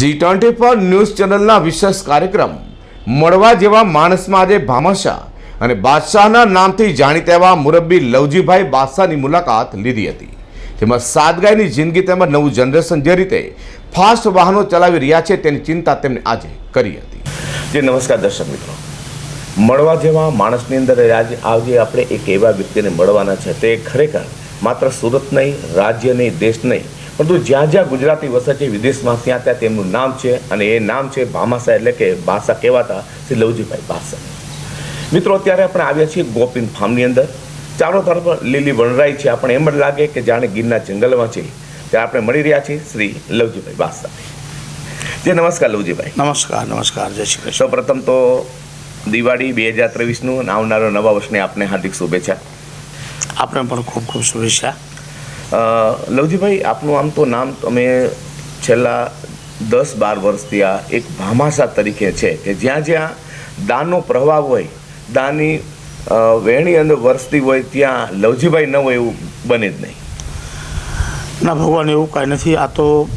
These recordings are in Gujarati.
જી ટ્વેન્ટી ફોર ન્યૂઝ ચેનલના વિશેષ કાર્યક્રમ. મળવા જેવા માણસમાં આજે ભામાશા અને બાદશાહના નામથી જાણીતા એવા મુરબ્બી લવજીભાઈ બાદશાહની મુલાકાત લીધી હતી. તેમાં સાદગાઈની જિંદગી તેમજ નવું જનરેશન જે રીતે ફાસ્ટ વાહનો ચલાવી રહ્યા છે તેની ચિંતા તેમણે આજે કરી હતી. જે, નમસ્કાર દર્શક મિત્રો. મળવા જેવા માણસની અંદર આજે આજે આપણે એક એવા વ્યક્તિને મળવાના છે. તે ખરેખર માત્ર સુરત નહીં, રાજ્ય નહીં, દેશ નહીં પરંતુ જ્યાં જ્યાં ગુજરાતી વસે છે વિદેશમાં ત્યાં ત્યાં તેમનું નામ છે અને એ નામ છે ભામાસા એટલે કે ભાષા કહેવાતા શ્રી લવજીભાઈ ભાષા મિત્રો અત્યારે આપણે આવ્યા છીએ ગોપીન ફાર્મની અંદર. ચારો તરફ લીલી વણરાઈ છે. આપણે એમ જ લાગે કે જાણે ગીરના જંગલમાં છે. ત્યાં આપણે મળી રહ્યા છીએ શ્રી લવજીભાઈ બાસા. જે નમસ્કાર લવજીભાઈ. નમસ્કાર નમસ્કાર. જય શ્રી કૃષ્ણ. સૌપ્રથમ તો દિવાળી બે હજાર ત્રેવીસનું આવનારા નવા વર્ષને આપને હાર્દિક શુભેચ્છા. આપને પણ ખૂબ ખૂબ શુભેચ્છા. લવજીભાઈ, આપનું આમ તો નામ તમે છેલ્લા દસ બાર વર્ષથી આ એક ભામાસા તરીકે છે કે જ્યાં જ્યાં દાનનો પ્રભાવ હોય દાનની વહેણી અંદર વરસતી હોય, ત્યાં લવજીભાઈ ન હોય એવું બને જ નહીં. ના, ભગવાન એવું કાંઈ નથી. આ તો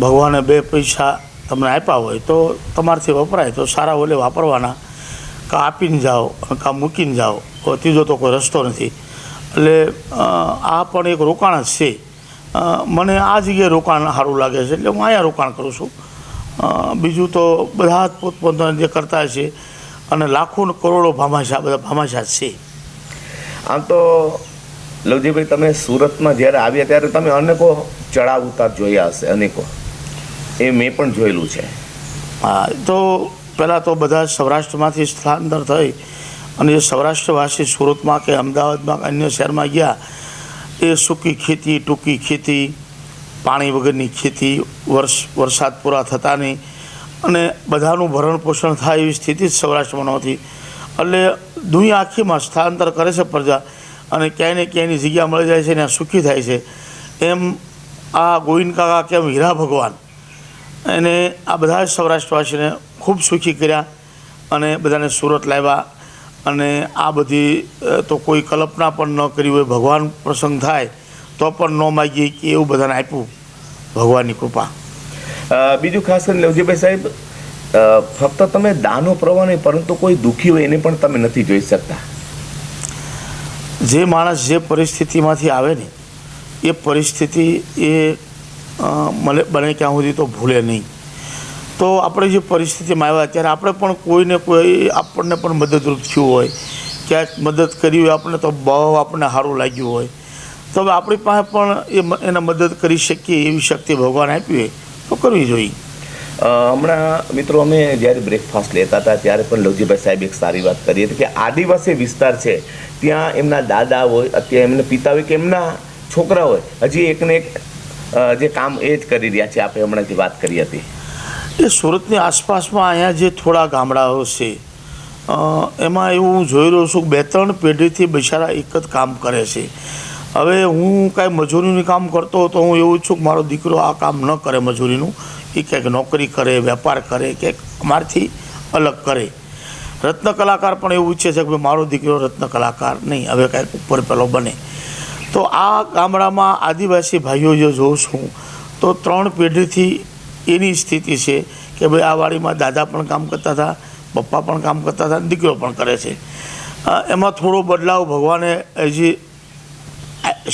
ભગવાને બે પૈસા તમને આપ્યા હોય તો તમારથી વપરાય. તો સારા ઓલે વાપરવાના. કાં આપીને જાઓ કાં મૂકીને જાઓ. ત્રીજો તો કોઈ રસ્તો નથી. એટલે આ પણ એક રોકાણ જ છે. મને આ જગ્યાએ રોકાણ સારું લાગે છે એટલે હું અહીંયા રોકાણ કરું છું. બીજું તો બધા જ પોતપોતાના જે કરતા છે અને લાખો કરોડો ભામાશા બધા ભામાશા છે. આમ તો લવજીભાઈ તમે સુરતમાં જ્યારે આવ્યા ત્યારે તમે અનેકો ચડાવ ઉતાર જોયા હશે અનેકો. એ મેં પણ જોયેલું છે. હા તો પહેલાં તો બધા સૌરાષ્ટ્રમાંથી સ્થળાંતર થઈ અને જે સૌરાષ્ટ્રવાસી સુરતમાં કે અમદાવાદમાં અન્ય શહેરમાં ગયા, એ સૂકી ખેતી, ટૂંકી ખેતી, પાણી વગરની ખેતી, વર્ષ, વરસાદ પૂરા થતા નહીં. અને બધાનું ભરણ પોષણ થાય એવી સ્થિતિ જ સૌરાષ્ટ્રમાં નહોતી. એટલે દુનિયા આખીમાં સ્થળાંતર કરે છે પ્રજા અને ક્યાંય ને ક્યાંયની જગ્યા મળી જાય છે ને સુખી થાય છે. એમ આ ગોવિંદ કાકા કેમ હીરા ભગવાન. એને આ બધા સૌરાષ્ટ્રવાસીને ખૂબ સુખી કર્યા અને બધાને સુરત લાવ્યા. અને આ બધી તો કોઈ કલ્પના પણ ન કરી હોય ભગવાન પ્રસંગ થાય તો પણ ન માગીએ કે એવું બધાને આપ્યું ભગવાનની કૃપા. બીજું ખાસ કરીને લવજીભાઈ સાહેબ ફક્ત તમે દાનો પ્રવાહ નહીં પરંતુ કોઈ દુઃખી હોય એને પણ તમે નથી જોઈ શકતા. જે માણસ જે પરિસ્થિતિમાંથી આવે ને એ પરિસ્થિતિ એ મને બને ક્યાં સુધી તો ભૂલે નહીં. તો આપણે જે પરિસ્થિતિમાં આવ્યા, ત્યારે આપણે પણ કોઈને કોઈ આપણને પણ મદદરૂપ થયું હોય, ક્યાંક મદદ કરી હોય આપણને, તો બહુ આપણને સારું લાગ્યું હોય. તો હવે આપણી પાસે પણ એ એને મદદ કરી શકીએ એવી શક્તિ ભગવાન આપી હોય, તો કરવી જોઈએ. હમણાં મિત્રો અમે જ્યારે બ્રેકફાસ્ટ લેતા હતા, ત્યારે પણ લવજીભાઈ સાહેબ એક સારી વાત કરી. હતી કે આદિવાસી વિસ્તાર છે, ત્યાં એમના દાદા હોય, અત્યારે એમના પિતા હોય કે એમના છોકરા હોય, હજી એકને એક જે કામ એ જ કરી રહ્યા છે, આપણે હમણાં જે વાત કરી હતી. એ સુરતની આસપાસમાં અહીંયા જે થોડા ગામડાઓ છે એમાં એવું હું જોઈ રહ્યો છું કે બે ત્રણ પેઢીથી બિચારા એક જ કામ કરે છે. હવે હું કાંઈ મજૂરીનું કામ કરતો હતો હું એવું છું કે મારો દીકરો આ કામ ન કરે મજૂરીનું. એ ક્યાંક નોકરી કરે, વેપાર કરે, ક્યાંક અમારથી અલગ કરે. રત્ન કલાકાર પણ એવું ઈચ્છે છે કે ભાઈ મારો દીકરો રત્ન કલાકાર નહીં, હવે કાંઈક ઉપર પેલો બને. તો આ ગામડામાં આદિવાસી ભાઈઓ જે જોઉં છું, તો ત્રણ પેઢીથી એની સ્થિતિ છે કે ભાઈ આ વાડીમાં દાદા પણ કામ કરતા હતા પપ્પા પણ કામ કરતા હતા અને દીકરો પણ કરે છે. એમાં થોડો બદલાવ ભગવાને હજી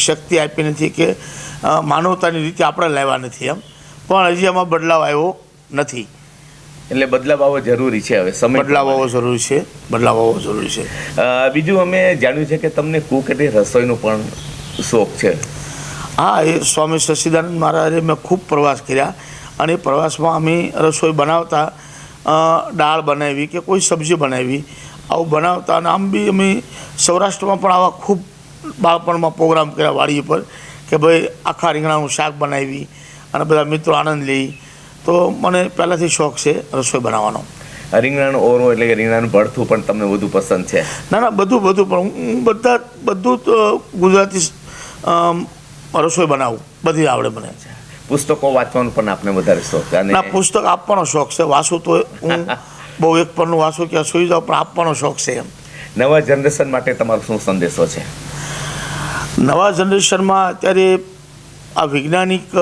શક્તિ આપી નથી કે માનવતાની રીતે આપણે લાવ્યા નથી એમ. પણ હજી એમાં બદલાવ આવ્યો નથી. એટલે બદલાવ આવવો જરૂરી છે હવે સમય બદલાવ આવવો જરૂરી છે બદલાવ આવવો જરૂરી છે. બીજું અમે જાણ્યું છે કે તમને કુક એટલે રસોઈનો પણ શોખ છે. હા એ સ્વામી સચ્ચિદાનંદ મહારાજે મેં ખૂબ પ્રવાસ કર્યા. અને પ્રવાસમાં અમે રસોઈ બનાવતા દાળ બનાવી કે કોઈ સબ્જી બનાવી. આવું બનાવતા અને આમ બી અમે સૌરાષ્ટ્રમાં પણ આવા ખૂબ બાળપણમાં પ્રોગ્રામ કર્યા વાડી પર કે ભાઈ આખા રીંગણાનું શાક બનાવી અને બધા મિત્રો આનંદ લઈ. તો મને પહેલાંથી શોખ છે રસોઈ બનાવવાનો. રીંગણાનું ઓરો એટલે કે રીંગણાનું ભરથું પણ તમને વધુ પસંદ છે? ના ના બધું બધું પણ હું બધા બધું જ, ગુજરાતી રસોઈ બનાવું. બધી આવડે મને. પુસ્તકો વાંચવાનો પણ આપને વધારે શોખ છે. અને ના પુસ્તક આપવાનો શોખ છે. વાંચું તો હું બહુ એક પરનું વાંચું કે સુઈ જાઉં પણ આપવાનો શોખ છે એમ. નવા જનરેશન માટે તમારો શું સંદેશો છે? નવા જનરેશનમાં અત્યારે આ વૈજ્ઞાનિક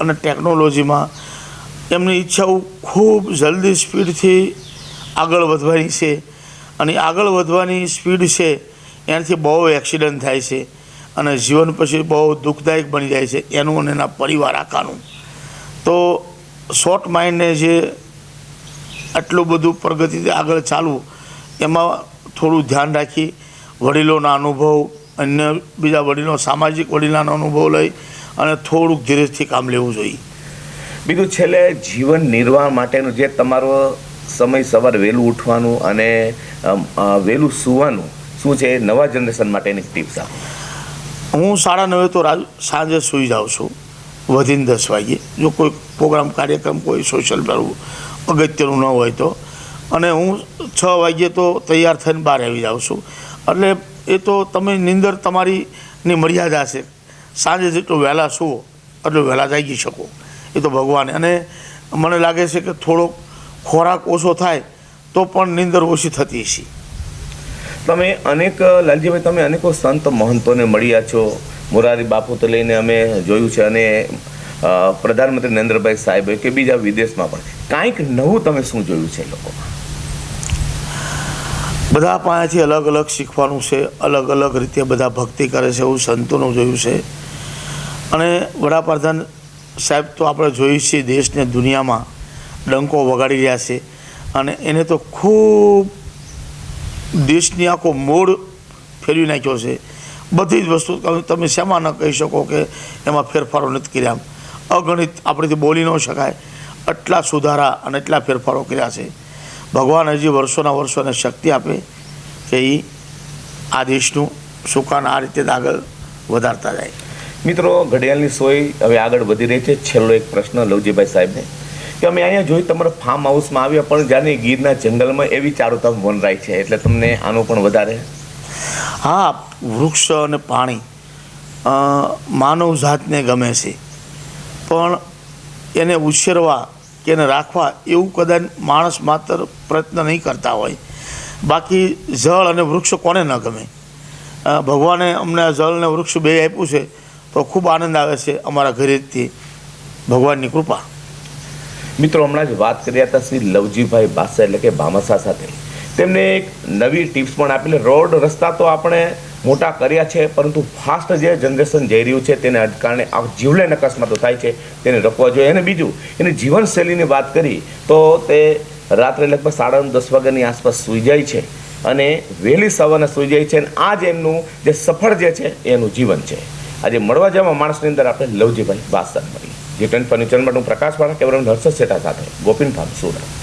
અને ટેકનોલોજીમાં એમની ઈચ્છાઓ ખૂબ જલ્દી સ્પીડથી આગળ વધવાની છે. અને આગળ વધવાની સ્પીડ છે એનાથી બહુ એક્સિડન્ટ થાય છે. અને જીવન પછી બહુ દુઃખદાયક બની જાય છે, એનું અને એના પરિવાર આખાનું. તો શોર્ટ માઇન્ડને જે આટલું બધું પ્રગતિથી આગળ ચાલવું, એમાં થોડું ધ્યાન રાખી, વડીલોના અનુભવ, અન્ય બીજા વડીલો, સામાજિક વડીલોનો અનુભવ લઈ અને થોડુંક ધીરેજથી કામ લેવું જોઈએ. બીજું છેલ્લે જીવન નિર્વાહ માટેનું જે તમારો સમય સવાર વહેલું ઉઠવાનું અને વહેલું સૂવાનું, શું છે નવા જનરેશન માટેની ટિપ્સ આપો. હું સાડા નવે તો રાજ સાંજે સૂઈ જાઉં છું. વધીને દસ વાગ્યે. જો કોઈ પ્રોગ્રામ, કાર્યક્રમ કોઈ સોશિયલ અગત્યનું ન હોય તો. અને હું છ વાગ્યે તો તૈયાર થઈને બહાર આવી જાઉં છું. એટલે એ તો તમે નિંદર તમારીની મર્યાદા છે. સાંજે જેટલું વહેલા સુવો, એટલું વહેલા જાગી શકો. એ તો ભગવાન. અને મને લાગે છે કે થોડોક ખોરાક ઓછો થાય, તો પણ નિંદર ઓછી થતી છે તમે અનેક, લાલજીભાઈ, તમે અનેકો સંત મહંતોને મળ્યા છો. મોરારી બાપુ તો લઈને અમે જોયું છે અને પ્રધાનમંત્રી નરેન્દ્રભાઈ સાહેબ કે બીજા વિદેશમાં પણ કાંઈક નવું તમે શું જોયું છે લોકો બધા પાસેથી અલગ અલગ શીખવાનું છે, અલગ અલગ રીતે બધા ભક્તિ કરે છે એવું સંતોનું જોયું છે. અને વડાપ્રધાન સાહેબ તો આપણે જોઈએ છીએ દેશને દુનિયામાં ડંકો વગાડી રહ્યા છે. અને એને તો ખૂબ દેશની આખો મોડ ફેરવી નાખ્યો છે. બધી જ વસ્તુ તમે તમે શેમાં ન કહી શકો કે એમાં ફેરફારો નથી કર્યા. અગણિત આપણેથી બોલી ન શકાય. આટલા સુધારા અને એટલા ફેરફારો કર્યા છે. ભગવાન હજી વર્ષોના વર્ષોને શક્તિ આપે કે એ આ દેશનું સુકાન આ રીતે આગળ વધારતા જાય. મિત્રો, ઘડિયાળની સોય હવે આગળ વધી રહી છે. છેલ્લો એક પ્રશ્ન લવજીભાઈ સાહેબને. કે અમે અહીંયા જોઈ તમારા ફાર્મ હાઉસમાં આવ્યા પણ જાણે ગીરના જંગલમાં એવી ચારોતરફ વનરાય છે. એટલે તમને આનો પણ વધારે હા, વૃક્ષ અને પાણી માનવ જાતને ગમે છે. પણ એને ઉછેરવા કે એને રાખવા એવું કદાચ માણસ માત્ર પ્રયત્ન નહીં કરતા હોય. બાકી જળ અને વૃક્ષ કોને ન ગમે? ભગવાને અમને જળ અને વૃક્ષ બે આપ્યું છે, તો ખૂબ આનંદ આવે છે અમારા ઘરેથી ભગવાનની કૃપા. મિત્રો, હમણાં જ વાત કર્યા હતા શ્રી લવજીભાઈ બાસા એટલે કે ભામાસા સાથે. તેમને એક નવી ટિપ્સ પણ આપેલી રોડ રસ્તા તો આપણે મોટા કર્યા છે, પરંતુ ફાસ્ટ જે જનરેશન જઈ રહ્યું છે તેને કારણે આ જીવલેણ અકસ્માતો થાય છે, તેને રોકવા જોઈએ. અને બીજું, એની જીવનશૈલીની વાત કરી તો તે રાત્રે લગભગ સાડા દસ વાગ્યાની આસપાસ સૂઈ જાય છે અને વહેલી સવારને સૂઈ જાય છે અને આ જ એમનું જે સફળ જે છે, એનું જીવન છે. આજે મળવા જવા માણસની અંદર આપણે લવજીભાઈ બાસા મળીએ જે ટ્વેન્ટ ફર્નિચર માટે હું પ્રકાશ વાળા કેવરમ હર્ષદ શેઠા સાથે ગોપીન ફાર્મ સુરત.